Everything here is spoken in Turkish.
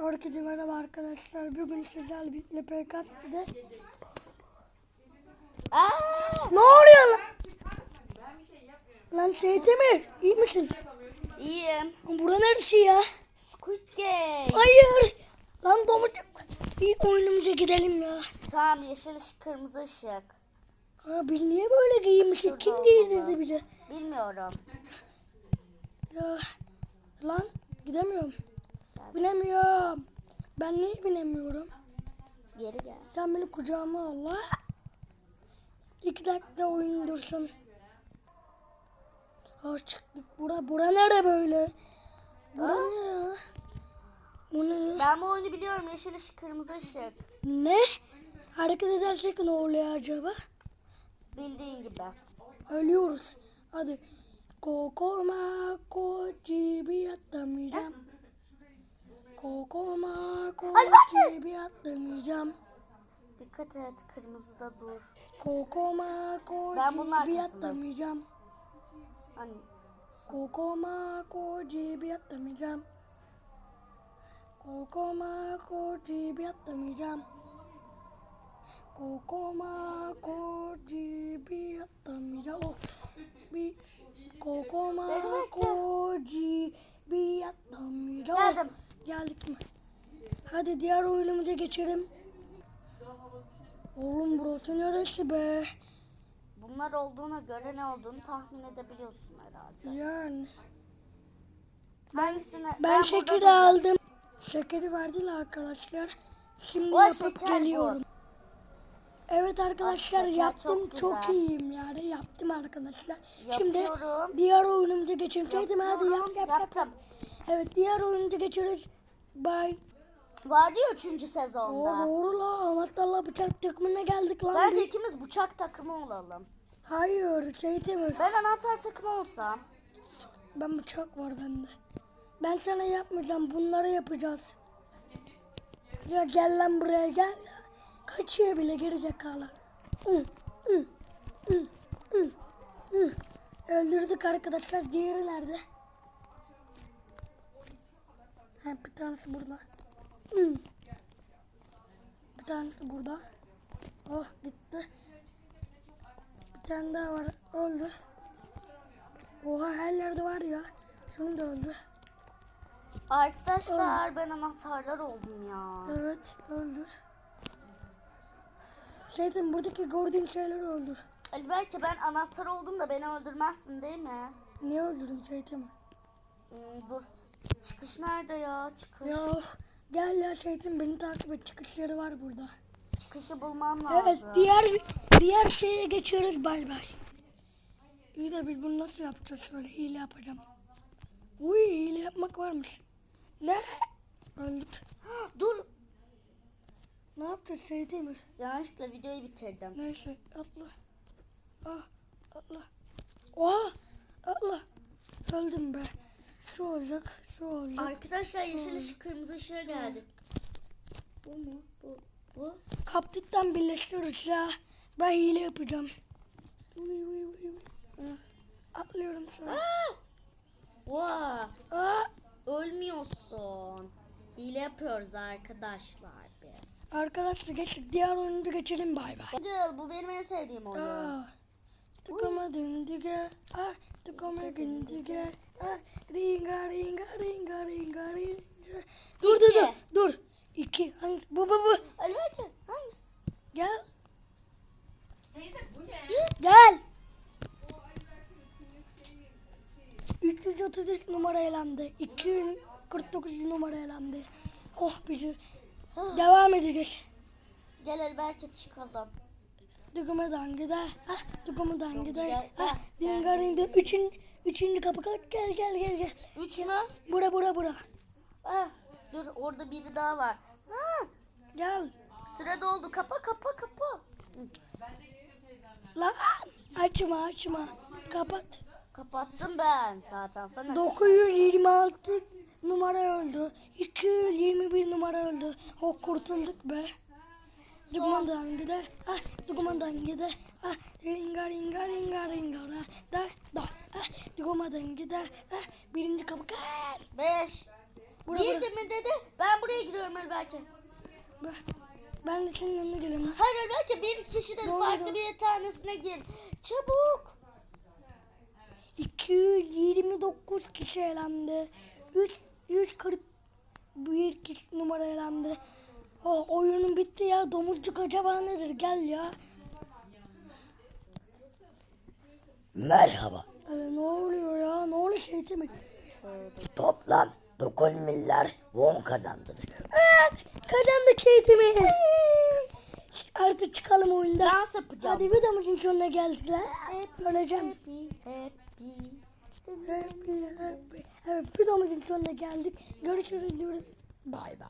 Herkese merhaba arkadaşlar. Bugün sizlerle birlikte PKS'de Aa, Ne oluyor lan? Lan Seytemir iyi misin? iyiyim. Bura neresi ya? Squid Game. Hayır. Lan domuzcuk. İlk oyunumuza gidelim ya. Tamam yeşil ışık kırmızı ışık. Abi niye böyle giyinmişsin? Kim Şurada giydirdi olmalı. bize? Bilmiyorum. Ya. Lan gidemiyorum. Binemiyorum. Ben niye binemiyorum? Geri gel. Sen beni kucağıma al. İki dakika oyun dursun. Ha çıktık. Bura, bura nere böyle? Bura ne ya? Bu ne? Ben bu oyunu biliyorum. Yeşil ışık kırmızı ışık. Ne? Hareket edersek ne oluyor acaba? Bildiğin gibi. Ölüyoruz. Hadi. Kokoma koci bir atlamayacağım. Kokoma koci bir atlamayacağım. Dikkat et kırmızıda dur. Kokoma bir arkasındayım. atlamayacağım. Hani Kokoma koci bir atlamayacağım. Kokoma koci bir atlamayacağım. Kokoma koci bir atlamayacağım. Oh, bir kokoma koci bir atlamayacağım. Oh, Geldim. Geldik mi? Hadi diğer oyunumuza geçelim. Oğlum burası neresi be? bunlar olduğuna göre ne olduğunu tahmin edebiliyorsun herhalde. Yani. Hangisine? Ben, şekeri duracağım. aldım. Şekeri verdiler arkadaşlar. Şimdi O yapıp şeker geliyorum. Evet arkadaşlar şeker yaptım. çok Çok, iyiyim yani. Yaptım arkadaşlar. Şimdi Yapıyorum. diğer oyunumuza geçelim. Teyzem hadi yap yap yap. yaptım. Evet diğer oyunumuza geçiyoruz. Bye. Vardı ya 3. Oo, sezonda. doğru la. Anahtarla bıçak takımına geldik lan. Bence ikimiz bıçak takımı olalım. Hayır Teyzem. Ben anahtar takımı olsam. Ben bıçak var bende. Ben sana yapmayacağım. Bunları yapacağız. Ya gel lan buraya gel. Kaçıyor bile gerizekalı. Hı, hı, hı, hı, hı. Öldürdük arkadaşlar. Diğeri nerede? Ha, bir tanesi burada. Bir tanesi burada. Oh gitti. Bir tane daha var. Öldür. Oha her yerde var ya. Şunu da öldür. Arkadaşlar ben anahtarlar oldum ya. Evet öldür. Şeytan buradaki gördüğün şeyleri öldür. Ali belki ben anahtar oldum da beni öldürmezsin değil mi? Niye öldürdün şeytanı? Hmm, dur. Çıkış nerede ya? Çıkış. Ya gel ya şeytan beni takip et. Çıkışları var burada. Çıkışı bulmam lazım. Evet diğer diğer şeye geçiyoruz bay bay. İyi de biz bunu nasıl yapacağız şöyle hile yapacağım. Uy hile yapmak varmış. Ne? Öldük. Dur. Ne yapacağız şeytan mi? Yanlışlıkla videoyu bitirdim. Neyse atla. Ah atla. Oha atla. Öldüm be. Şu olacak şu olacak. Arkadaşlar yeşil ışık kırmızı ışığa geldik. Bu mu? Bu. Bu. Kaptıktan birleştiriyoruz ya. Ben hile yapacağım. Uy, uy, uy. Ah, Atlıyorum sonra. Vaa. Aa, Ölmüyorsun. Hile yapıyoruz arkadaşlar biz. arkadaşlar geçtik. Diğer oyunu geçelim bay bay. Bu benim en sevdiğim oyun. Aa, Tıkamadın dige. Ah, tıkamadın dige. Ah, ringa ringa ringa ringa ringa. Dur dur dur. Dur. İki. Hangisi? Bu bu bu. Belki hangisi? Gel. Teyze bu ne? Gel. 333 numara elendi. 249 numara elendi. Oh bizi. Devam edeceğiz. Gel Ali belki çıkalım. Ah, dıgımadan gider. Gel, Ah, gel, dingarinde üçün, üçüncü kapı kaç. Gel gel gel gel. Üç mü? Bura bura bura. Ah, dur orada biri daha var. Ha, Gel. süre doldu. Kapa kapa kapa. Lan açma açma. Kapat. Kapattım ben zaten sana. 926 numara öldü. 221 numara öldü. Oh kurtulduk be. Dumandan gider. Ah dumandan gider. Ah ringa ringa da da da. Ah gider. Ah birinci kapı gel. Beş. Bura, bir bura. de mi dedi? Ben buraya giriyorum Ali Berke. Ben, ben de senin yanına geliyorum. Hayır Ali Berke bir kişi de Ne oldu? farklı bir tanesine gir. Çabuk. 229 kişi elendi. 100, 141 kişi numara elendi. Oh, oyunun bitti ya. Domuzcuk acaba nedir? Gel ya. Merhaba. Ee, ne oluyor ya? Ne oluyor şeyti mi? Toplam 9 milyar won kazandınız. Aa, kazandık şeytimi. Artık çıkalım oyundan. Dans yapacağım. Hadi videomuzun sonuna geldik lan. Öleceğim. Happy, happy. Happy, happy. Evet videomuzun sonuna geldik. Görüşürüz diyoruz. Bay bay.